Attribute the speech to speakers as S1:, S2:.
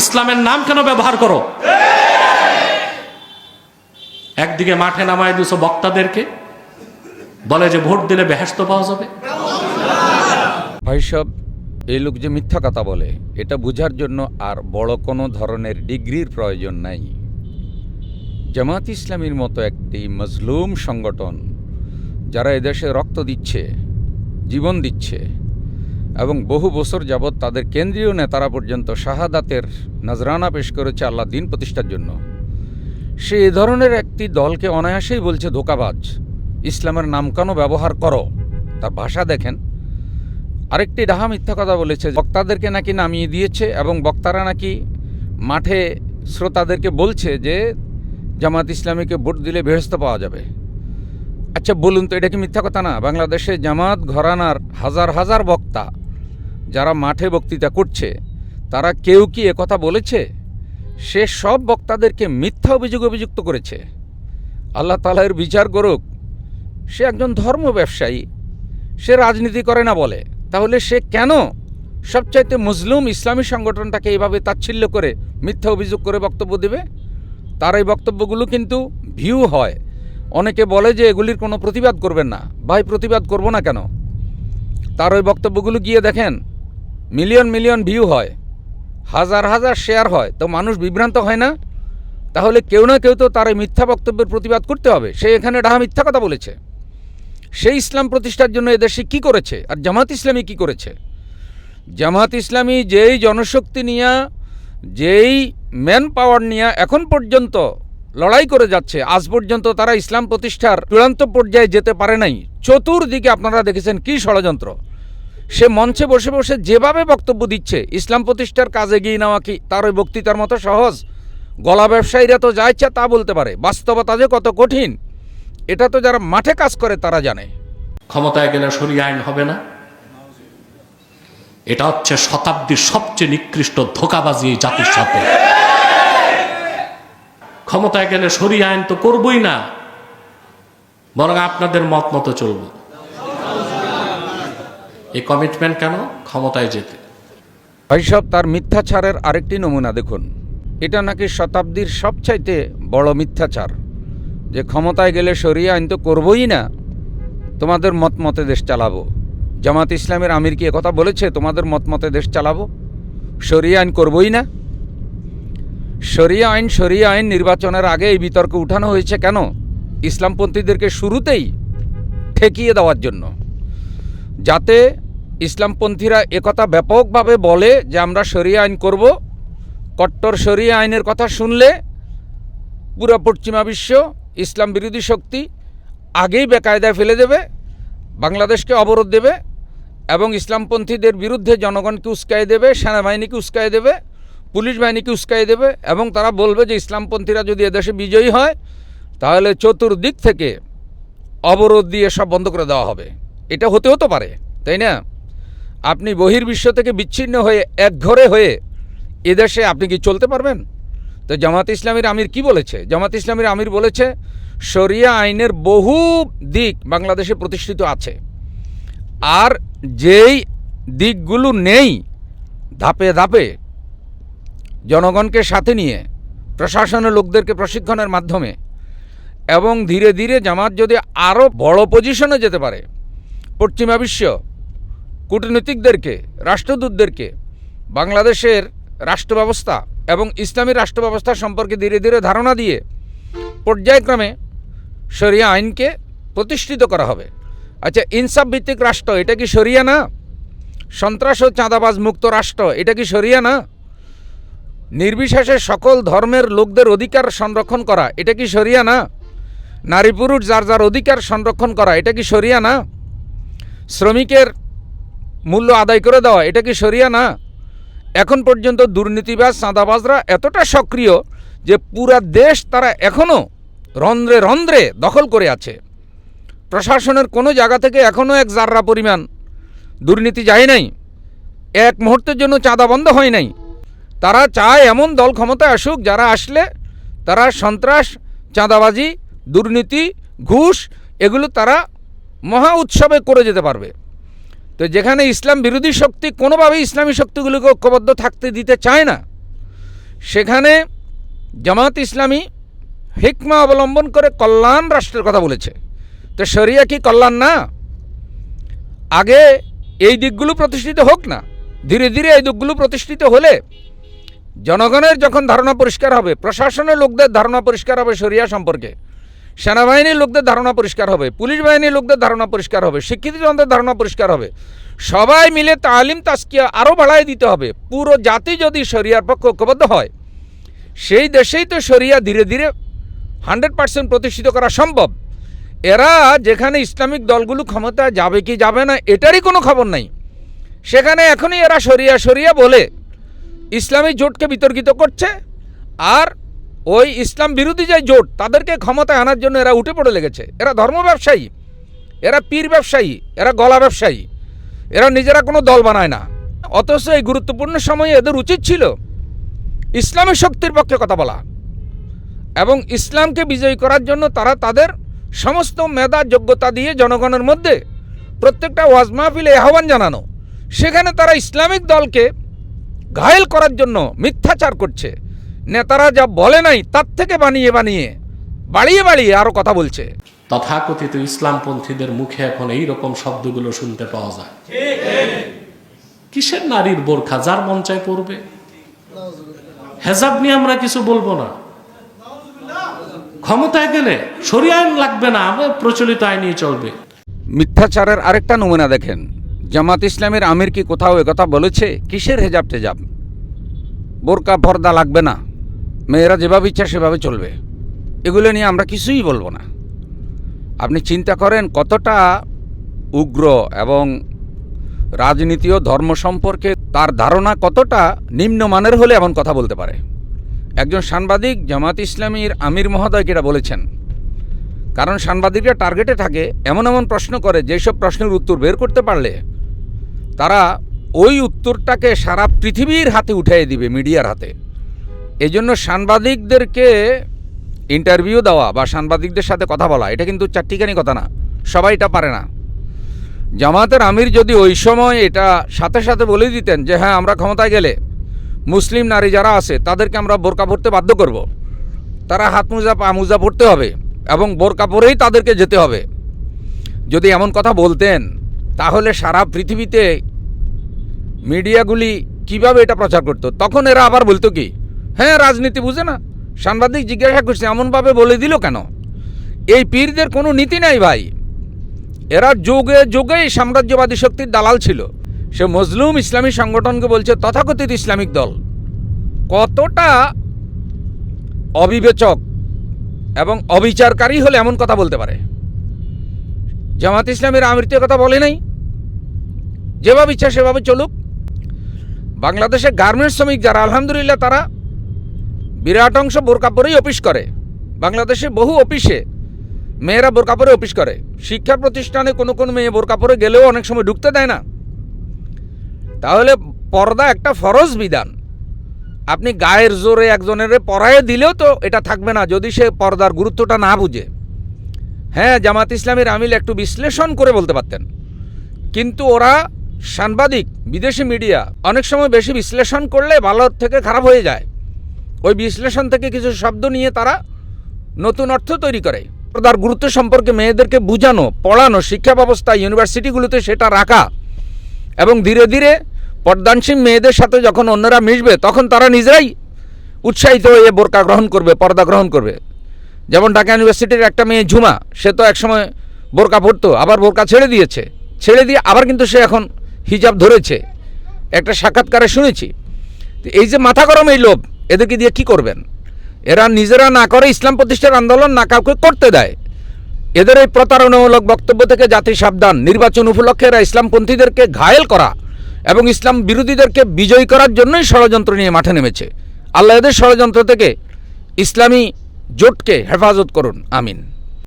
S1: ইসলামের নাম কেন ব্যবহার করো? একদিকে মাঠে নামায় দুশো বক্তাদেরকে, বলে যে ভোট দিলে বেহেস্ত পাওয়া যাবে।
S2: ভাই সব এই লোক যে মিথ্যা কথা বলে, এটা বোঝার জন্য আর বড় কোনো ধরনের ডিগ্রির প্রয়োজন নাই। জামাত ইসলামীর মতো একটি মজলুম সংগঠন যারা এদেশে রক্ত দিচ্ছে, জীবন দিচ্ছে এবং বহু বছর যাবৎ তাদের কেন্দ্রীয় নেতারা পর্যন্ত শাহাদাতের নজরানা পেশ করেছে আল্লাহ দিন প্রতিষ্ঠার জন্য। সে এ ধরনের একটি দলকে অনায়াসেই বলছে ধোকাবাজ। ইসলামের নাম কেন ব্যবহার করো। তার ভাষা দেখেন। আরেকটি ডাহা মিথ্যা কথা বলেছে বক্তাদেরকে নাকি নামিয়ে দিয়েছে এবং বক্তারা নাকি মাঠে শ্রোতাদেরকে বলছে যে জামাত ইসলামীকে ভোট দিলে বেহস্ত পাওয়া যাবে। আচ্ছা বলুন তো, এটা কি মিথ্যা কথা না? বাংলাদেশে জামাত ঘরানার হাজার হাজার বক্তা যারা মাঠে বক্তৃতা করছে, তারা কেউ কি কথা বলেছে? সে সব বক্তাদেরকে মিথ্যা অভিযোগ অভিযুক্ত করেছে। আল্লাহ তালার বিচার করুক। সে একজন ধর্ম ব্যবসায়ী। সে রাজনীতি করে না বলে। তাহলে সে কেন সবচাইতে মুসলিম ইসলামী সংগঠনটাকে এইভাবে তাচ্ছিল্য করে মিথ্যা অভিযোগ করে বক্তব্য দেবে? তার এই বক্তব্যগুলো কিন্তু ভিউ হয়। অনেকে বলে যে এগুলির কোনো প্রতিবাদ করবেন না। ভাই, প্রতিবাদ করব না কেন? তার ওই বক্তব্যগুলো গিয়ে দেখেন, মিলিয়ন মিলিয়ন ভিউ হয়, হাজার হাজার শেয়ার হয়, তো মানুষ বিভ্রান্ত হয় না? তাহলে কেউ না কেউ তো তার এই মিথ্যা বক্তব্যের প্রতিবাদ করতে হবে। সে এখানে ডাহা মিথ্যা কথা বলেছে। সেই ইসলাম প্রতিষ্ঠার জন্য এদেশে কি করেছে? আর জামাত ইসলামী কি করেছে? জামাত ইসলামী যেই জনশক্তি নিয়ে, যেই ম্যান পাওয়ার নিয়ে এখন পর্যন্ত লড়াই করে যাচ্ছে। আজ পর্যন্ত তারা ইসলাম প্রতিষ্ঠার চূড়ান্ত পর্যায়ে যেতে পারে নাই। চতুর্দিকে আপনারা দেখেছেন কি ষড়যন্ত্র। সে মঞ্চে বসে বসে যেভাবে বক্তব্য দিচ্ছে, ইসলাম প্রতিষ্ঠার কাজে এগিয়ে নেওয়া কি তার ওই বক্তৃতার মতো সহজ? গলা ব্যবসায়ীরা তো যা ইচ্ছা তা বলতে পারে। বাস্তবতা যে কত কঠিন, এটা তো যারা মাঠে কাজ করে তারা জানে।
S1: ক্ষমতায় গেলে সরিয়ে আইন হবে না। এটা হচ্ছে শতাব্দীর সবচেয়ে নিকৃষ্ট ধোকাবাজি জাতির সাথে। ক্ষমতায় গেলে সরিয়ে আইন তো করবই না, বরং আপনাদের মত মতো চলব। এই কমিটমেন্ট কেন? ক্ষমতায় যেতে।
S2: ভাইসব, তার মিথ্যাচারের আরেকটি নমুনা দেখুন। এটা নাকি শতাব্দীর সবচাইতে বড় মিথ্যাচার, যে ক্ষমতায় গেলে সরিয়ে আইন তো করবই না। তোমাদের মত মতে দেশ চালাবো। জামাত ইসলামের আমির কি কথা বলেছে? তোমাদের মত মতে দেশ চালাবো? সরিয়ে আইন করবই না? সরিয়া আইন সরিয়া আইন নির্বাচনের আগে এই বিতর্ক উঠানো হয়েছে কেন? ইসলামপন্থীদেরকে শুরুতেই ঠেকিয়ে দেওয়ার জন্য। যাতে ইসলামপন্থীরা একথা ব্যাপকভাবে বলে যে আমরা সরিয়া আইন করব, কট্টর সরিয়া আইনের কথা শুনলে পুরো পশ্চিমা বিশ্ব, ইসলাম বিরোধী শক্তি আগেই বেকায়দায় ফেলে দেবে, বাংলাদেশকে অবরোধ দেবে এবং ইসলামপন্থীদের বিরুদ্ধে জনগণকে উস্কাই দেবে, সেনাবাহিনীকে উস্কাই দেবে পুলিশ বাহিনীকে উস্কাই দেবে এবং তারা বলবে যে ইসলামপন্থীরা যদি এদেশে বিজয়ী হয়, তাহলে চতুর্দিক থেকে অবরোধ দিয়ে সব বন্ধ করে দেওয়া হবে। এটা হতেও তো পারে, তাই না? আপনি বহির্বিশ্ব থেকে বিচ্ছিন্ন হয়ে একঘরে হয়ে এদেশে আপনি কি চলতে পারবেন? তো জামাত ইসলামীর আমির কি বলেছে? জামাত ইসলামীর আমির বলেছে, শরিয়া আইনের বহু দিক বাংলাদেশে প্রতিষ্ঠিত আছে। আর যেই দিকগুলো নেই, ধাপে ধাপে জনগণকে সাথে নিয়ে, প্রশাসনের লোকদেরকে প্রশিক্ষণের মাধ্যমে, এবং ধীরে ধীরে জামাত যদি আরও বড় পজিশনে যেতে পারে, পশ্চিমা বিশ্ব কূটনীতিকদেরকে, রাষ্ট্রদূতদেরকে, বাংলাদেশের রাষ্ট্র ব্যবস্থা এবং ইসলামী রাষ্ট্র ব্যবস্থা সম্পর্কে ধীরে ধীরে ধারণা দিয়ে, পর্যায়ক্রমে শরিয়া আইনকে প্রতিষ্ঠিত করা হবে। আচ্ছা ইনসাফ ভিত্তিক রাষ্ট্র, এটা কি শরিয়া না? সন্ত্রাস ও চাঁদাবাজ মুক্ত রাষ্ট্র, এটা কি শরিয়া না? নির্বিশেষে সকল ধর্মের লোকদের অধিকার সংরক্ষণ করা, এটা কি শরিয়া না? নারী পুরুষ যার যার অধিকার সংরক্ষণ করা, এটা কি শরিয়া না? শ্রমিকের মূল্য আদায় করে দেওয়া, এটা কি শরিয়া না? এখন পর্যন্ত দুর্নীতিবাজ, চাঁদাবাজরা এতটা সক্রিয় যে পুরা দেশ তারা এখনও রন্ধ্রে রন্ধ্রে দখল করে আছে। প্রশাসনের কোনো জায়গা থেকে এখনও এক জাররা পরিমাণ দুর্নীতি যায় নাই। এক মুহূর্তের জন্য চাঁদা বন্ধ হয় নাই। তারা চায় এমন দল ক্ষমতায় আসুক, যারা আসলে তারা সন্ত্রাস, চাঁদাবাজি, দুর্নীতি, ঘুষ, এগুলো তারা মহা উৎসবে করে যেতে পারবে। তো যেখানে ইসলাম বিরোধী শক্তি কোনোভাবেই ইসলামী শক্তিগুলিকে ঐক্যবদ্ধ থাকতে দিতে চায় না, সেখানে জামাত ইসলামী হিকমা অবলম্বন করে কল্যাণ রাষ্ট্রের কথা বলেছে। তো শরিয়া কি কল্যাণ না? আগে এই দিকগুলো প্রতিষ্ঠিত হোক না, ধীরে ধীরে এই দিকগুলো প্রতিষ্ঠিত হলে জনগণের যখন ধারণা পরিষ্কার হবে, প্রশাসনের লোকদের ধারণা পরিষ্কার হবে শরিয়া সম্পর্কে। সেনাবাহিনীর লোকদের ধারণা পরিষ্কার হবে, পুলিশ বাহিনীর লোকদের ধারণা পরিষ্কার হবে, শিক্ষিত জনতার ধারণা পরিষ্কার হবে। সবাই মিলে তালিম, তাস্কিয়া আরও বাড়াই দিতে হবে। পুরো জাতি যদি শরিয়ার পক্ষে ঐক্যবদ্ধ হয়, সেই দেশেই তো শরিয়া ধীরে ধীরে হান্ড্রেড পার্সেন্ট প্রতিষ্ঠিত করা সম্ভব। এরা যেখানে ইসলামিক দলগুলো ক্ষমতা যাবে কি যাবে না, এটারই কোনো খবর নাই। সেখানে এখনই এরা সরিয়া সরিয়া বলে ইসলামী জোটকে বিতর্কিত করছে আর ওই ইসলাম বিরোধী যে জোট, তাদেরকে ক্ষমতায় আনার জন্য এরা উঠে পড়ে লেগেছে। এরা ধর্ম ব্যবসায়ী, এরা পীর ব্যবসায়ী, এরা গলা ব্যবসায়ী, এরা নিজেরা কোনো দল বানায় না। অথচ এই গুরুত্বপূর্ণ সময়ে এদের উচিত ছিল ইসলামী শক্তির পক্ষে কথা বলা এবং ইসলামকে বিজয়ী করার জন্য তারা তাদের সমস্ত মেধা, যোগ্যতা দিয়ে জনগণের মধ্যে প্রত্যেকটা ওয়াজ মাহফিলে আহ্বান জানানো। সেখানে তারা ইসলামিক দলকে ঘায়েল করার জন্য মিথ্যাচার করছে। নেতারা যা বলে নাই তার থেকে বানিয়ে বানিয়ে বাড়িয়ে বাড়িয়ে আরও কথা বলছে।
S1: তথাকথিত ইসলামপন্থীদের মুখে এখন এই রকম শব্দগুলো শুনতে পাওয়া যায়। কিসের নারীর বোরখা? যার মন চায় পড়বে হেজাব নিয়ে আমরা কিছু বলব না। ক্ষমতায় গেলে সরিয়ে আইন লাগবে না আমার প্রচলিত আইনই চলবে।
S2: মিথ্যাচারের আরেকটা নমুনা দেখেন। জামাত ইসলামের আমির কি কোথাও একথা বলেছে? কিসের হেজাব টেজাব বোরকা, পর্দা লাগবে না। মেয়েরা যেভাবে ইচ্ছা সেভাবে চলবে। এগুলো নিয়ে আমরা কিছুই বলব না। আপনি চিন্তা করেন কতটা উগ্র এবং রাজনীতি ও ধর্ম সম্পর্কে তার ধারণা কতটা নিম্নমানের হলে এমন কথা বলতে পারে। একজন সাংবাদিক জামাত ইসলামীর আমির মহোদয়কে এটা বলেছেন। কারণ সাংবাদিকরা টার্গেটে থাকে, এমন এমন প্রশ্ন করে, যেসব প্রশ্নের উত্তর বের করতে পারলে তারা ওই উত্তরটাকে সারা পৃথিবীর হাতে উঠিয়ে দিবে মিডিয়ার হাতে। এই জন্য সাংবাদিকদেরকে ইন্টারভিউ দেওয়া বা সাংবাদিকদের সাথে কথা বলা, এটা কিন্তু চারটিখানি কথা না, সবাই এটা পারে না। জামাতের আমির যদি ওই সময় এটা সাথে সাথে বলে দিতেন যে হ্যাঁ আমরা ক্ষমতায় গেলে মুসলিম নারী যারা আছে, তাদেরকে আমরা বোরকা পরতে বাধ্য করব। তারা হাত মোজা, পা মোজা পরতে হবে এবং বোরকা পরেই তাদেরকে যেতে হবে। যদি এমন কথা বলতেন, তাহলে সারা পৃথিবীতে মিডিয়াগুলি কীভাবে এটা প্রচার করতো? তখন এরা আবার বলতো কি হ্যাঁ রাজনীতি বুঝে না। সাংবাদিক জিজ্ঞাসা করছে, এমনভাবে বলে দিল কেন? এই পীরদের কোনো নীতি নাই ভাই। এরা যুগে যুগেই সাম্রাজ্যবাদী শক্তির দালাল ছিল। সে মজলুম ইসলামী সংগঠনকে বলছে, তথাকথিত ইসলামিক দল। কতটা অবিবেচক এবং অবিচারকারী হলে এমন কথা বলতে পারে? জামাত ইসলামের আমৃত্যু কথা বলে নাই। যেভাবে ইচ্ছা সেভাবে চলুক। বাংলাদেশে গার্মেন্টস শ্রমিক যারা, আলহামদুলিল্লাহ তারা বিরাট অংশ বোরকা পরেই অফিস করে। বাংলাদেশে বহু অফিসে মেয়েরা বোরকা পরে অফিস করে। শিক্ষা প্রতিষ্ঠানে কোনো কোনো মেয়ে বোরকা পরে গেলেও অনেক সময় ঢুকতে দেয় না। তাহলে পর্দা একটা ফরজ বিধান। আপনি গায়ের জোরে একজনের পরায়ে দিলেও তো এটা থাকবে না, যদি সে পর্দার গুরুত্বটা না বুঝে। হ্যাঁ জামাত ইসলামের আমিল একটু বিশ্লেষণ করে বলতে পারতেন। কিন্তু ওরা সাংবাদিক, বিদেশি মিডিয়া অনেক সময় বেশি বিশ্লেষণ করলে ভালোর থেকে খারাপ হয়ে যায়। ওই বিশ্লেষণ থেকে কিছু শব্দ নিয়ে তারা নতুন অর্থ তৈরি করে। পর্দার গুরুত্ব সম্পর্কে মেয়েদেরকে বোঝানো, পড়ানো, শিক্ষা ব্যবস্থা, ইউনিভার্সিটিগুলোতে সেটা রাখা এবং ধীরে ধীরে পর্দানসীন মেয়েদের সাথে যখন অন্যরা মিশবে, তখন তারা নিজেরাই উৎসাহিত হয়ে বোরকা গ্রহণ করবে, পর্দা গ্রহণ করবে। যেমন ঢাকা ইউনিভার্সিটির একটা মেয়ে ঝুমা, সে তো একসময় বোরকা পরতো, আবার বোরকা ছেড়ে দিয়েছে। ছেড়ে দিয়ে আবার কিন্তু সে এখন হিজাব ধরেছে। একটা সাক্ষাৎকারে শুনেছি। এই যে মাথা গরম, এই লোভ, এদেরকে দিয়ে কি করবেন? এরা নিজেরা না করে ইসলাম প্রতিষ্ঠার আন্দোলন না কাউকে করতে দেয়। এদের এই প্রতারণামূলক বক্তব্য থেকে জাতি সাবধান। নির্বাচন উপলক্ষে এরা ইসলামপন্থীদেরকে ঘায়েল করা এবং ইসলাম বিরোধীদেরকে বিজয়ী করার জন্যই ষড়যন্ত্র নিয়ে মাঠে নেমেছে। আল্লাহ এদের ষড়যন্ত্র থেকে ইসলামী জোটকে হেফাজত করুন। আমিন।